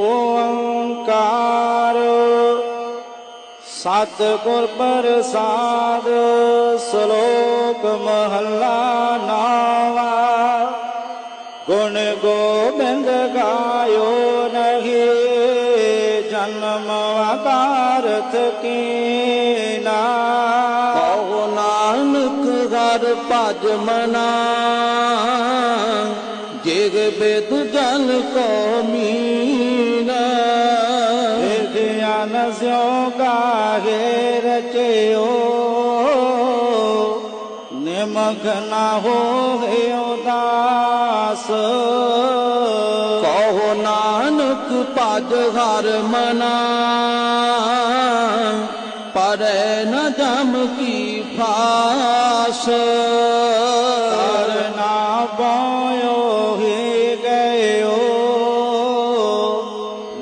ਓੰਕਾਰ। ਸਤਿਗੁਰ ਪ੍ਰਸਾਦ, ਸ਼ਲੋਕ ਮਹੱਲਾ ਨਾਵਾ। ਗੁਣ ਗੋਬਿੰਦ ਗਾਇਓ ਨਹੀਂ, ਜਨਮ ਵਕਾਰਤ ਕੀਨਾ। ਕਹੋ ਨਾਨਕ ਹਰ ਭਜ ਮਨਾ, ਜਿਗ ਬਿਦ ਜਨ ਕੋ ਮੀਨਾ। ਵਿਗਿਆਨ ਸਿਓ ਕਾਹੇ ਰਚਿਓ? ਨਿਮਖ ਨਾ ਹੋਏ ਉਦਾਸ। ਕਹੋ ਨਾਨਕ ਭਜ ਹਰ ਮਨਾ। ਪਰੈ ਨ ਜਮ ਕੀ ਫਾਸ। ਕਰਨਾ ਪਾਇਓ ਹੀ ਗਇਓ।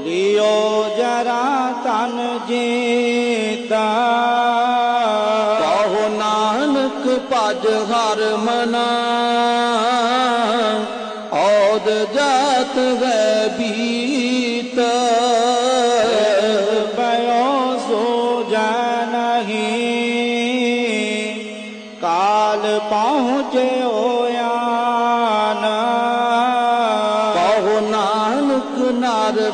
ਲਿਓ ਜਰਾ ਤਨ ਜੀਤਾ। ਕਹੋ ਨਾਨਕ ਭਜ ਹਰ ਮਨਾ। ਔਦ ਜਾਤ ਵੈ ਬੀਤ। ਬਯੋ ਸੋ ਜਾਣਹੀ ਕਾਲ ਪਹੁੰਚਿਓ ਆਨ। ਕਹੋ ਨਾਨਕ ਨਰ